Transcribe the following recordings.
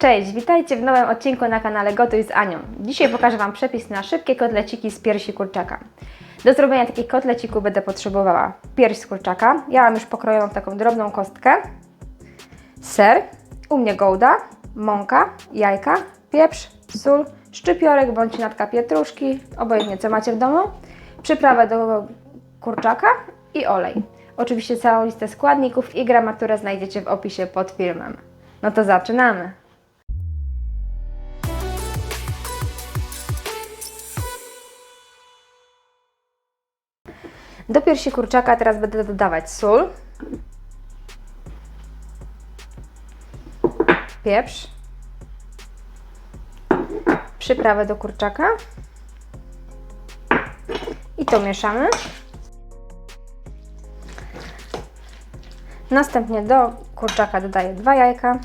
Cześć, witajcie w nowym odcinku na kanale Gotuj z Anią. Dzisiaj pokażę Wam przepis na szybkie kotleciki z piersi kurczaka. Do zrobienia takich kotlecików będę potrzebowała pierś z kurczaka. Ja mam już pokrojoną w taką drobną kostkę, ser, u mnie gołda, mąka, jajka, pieprz, sól, szczypiorek bądź natka pietruszki, obojętnie co macie w domu, przyprawę do kurczaka i olej. Oczywiście całą listę składników i gramaturę znajdziecie w opisie pod filmem. No to zaczynamy! Do piersi kurczaka teraz będę dodawać sól, pieprz, przyprawę do kurczaka i to mieszamy. Następnie do kurczaka dodaję dwa jajka.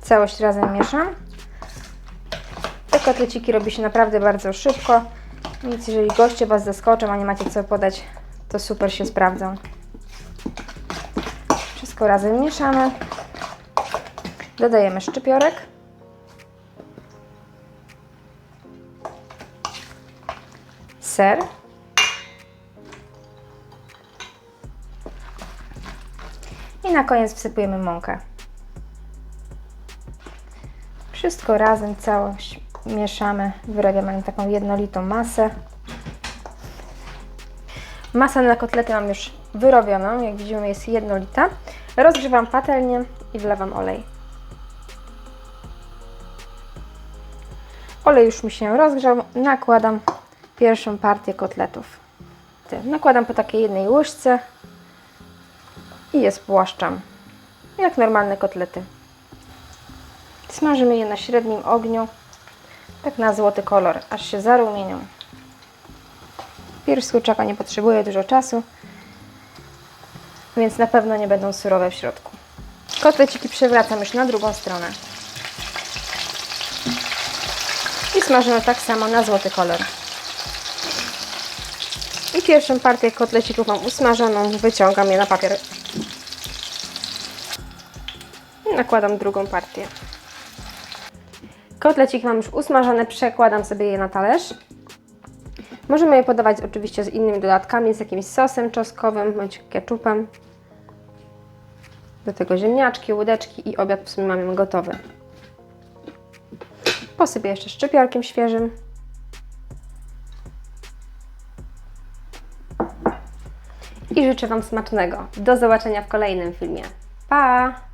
Całość razem mieszam. Te kotleciki robi się naprawdę bardzo szybko. Więc jeżeli goście Was zaskoczą, a nie macie co podać, to super się sprawdzą. Wszystko razem mieszamy. Dodajemy szczypiorek. Ser. I na koniec wsypujemy mąkę. Wszystko razem, całość mieszamy, wyrabiamy taką jednolitą masę. Masę na kotlety mam już wyrobioną, jak widzimy jest jednolita. Rozgrzewam patelnię i wlewam olej. Olej już mi się rozgrzał, nakładam pierwszą partię kotletów. Nakładam po takiej jednej łyżce i je spłaszczam, jak normalne kotlety. Smażymy je na średnim ogniu, tak na złoty kolor, aż się zarumienią. Pierś z kurczaka nie potrzebuje dużo czasu, więc na pewno nie będą surowe w środku. Kotleciki przewracam już na drugą stronę. I smażymy tak samo na złoty kolor. I pierwszą partię kotlecików mam usmażoną, wyciągam je na papier. I nakładam drugą partię. Kotleciki mam już usmażone, przekładam sobie je na talerz. Możemy je podawać oczywiście z innymi dodatkami, z jakimś sosem czosnkowym bądź ketchupem. Do tego ziemniaczki, łódeczki i obiad w sumie mamy gotowy. Posypię jeszcze szczypiorkiem świeżym. I życzę Wam smacznego. Do zobaczenia w kolejnym filmie. Pa!